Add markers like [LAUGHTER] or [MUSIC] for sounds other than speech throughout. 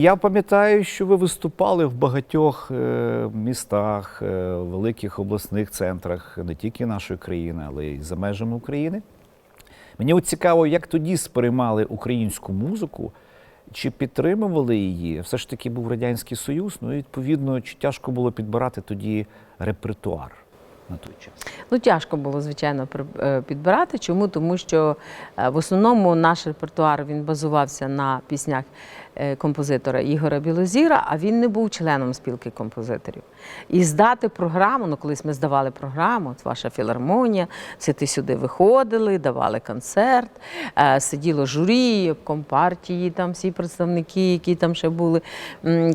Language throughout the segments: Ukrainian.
Я пам'ятаю, що ви виступали в багатьох е, містах, е, великих обласних центрах не тільки нашої країни, але й за межами України. Мені от цікаво, як тоді сприймали українську музику, чи підтримували її? Все ж таки був Радянський Союз, ну і відповідно, чи тяжко було підбирати тоді репертуар на той час? Ну, тяжко було, звичайно, е, підбирати. Чому? Тому що в основному наш репертуар він базувався на піснях композитора Ігора Білозіра, а він не був членом спілки композиторів. І здати програму, ну колись ми здавали програму, от ваша філармонія, це ти сюди виходили, давали концерт, е, сиділо журі, компартії, там всі представники, які там ще були,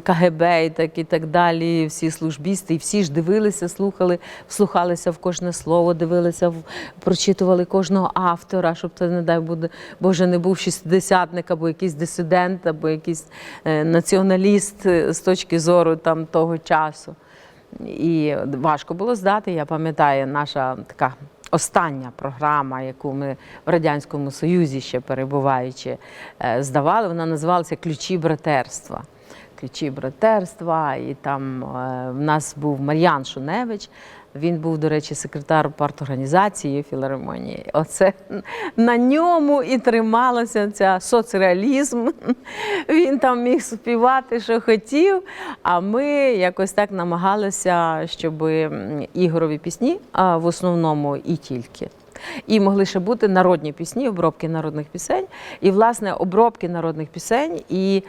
КГБ і так, і так далі, всі службісти, і всі ж дивилися, слухали, вслухалися в кожне слово, дивилися, прочитували кожного автора, щоб це, не дай Боже, не був шістдесятник або якийсь дисидент, або якийсь е, націоналіст е, з точки зору там того часу. І важко було здати. Я пам'ятаю, наша така остання програма, яку ми в Радянському Союзі ще перебуваючи, е, здавали, вона називалася Ключі братерства. Ключі братерства, і там е, в нас був Мар'ян Шуневич. Він був, до речі, секретар парторганізації філармонії. Оце на ньому і трималася ця соцреалізм. [LAUGHS] Він там міг співати, що хотів. А ми якось так намагалися, щоб м, ігорові пісні, в основному і тільки. І могли ще бути народні пісні, обробки народних пісень. І, власне, обробки народних пісень і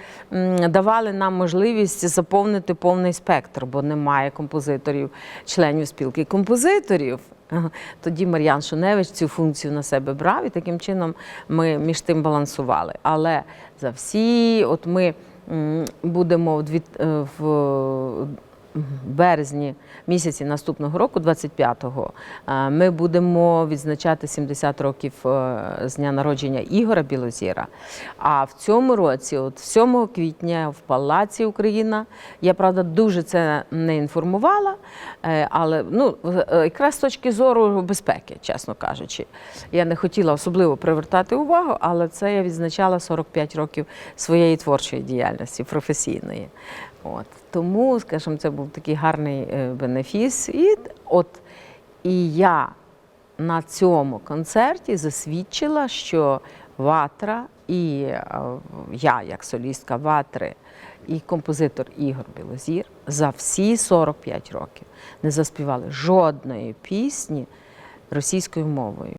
давали нам можливість заповнити повний спектр, бо немає композиторів, членів спілки композиторів. Тоді Мар'ян Шуневич цю функцію на себе брав, і таким чином ми між тим балансували. Але за всі, от ми будемо в е, в березні місяці наступного року, 25-го, е, ми будемо відзначати 70 років е, з дня народження Ігора Білозіра. А в цьому році, от 7 квітня, в Палаці Україна, я правда дуже це не інформувала, е, але ну, якраз з точки зору безпеки, чесно кажучи, я не хотіла особливо привертати увагу, але це я відзначала 45 років своєї творчої діяльності професійної. От. Тому, скажімо, це був такий гарний е, бенефіс. І от і я на цьому концерті засвідчила, що Ватра і е, я, як солістка Ватри, і композитор Ігор Білозір за всі 45 років не заспівали жодної пісні російською мовою.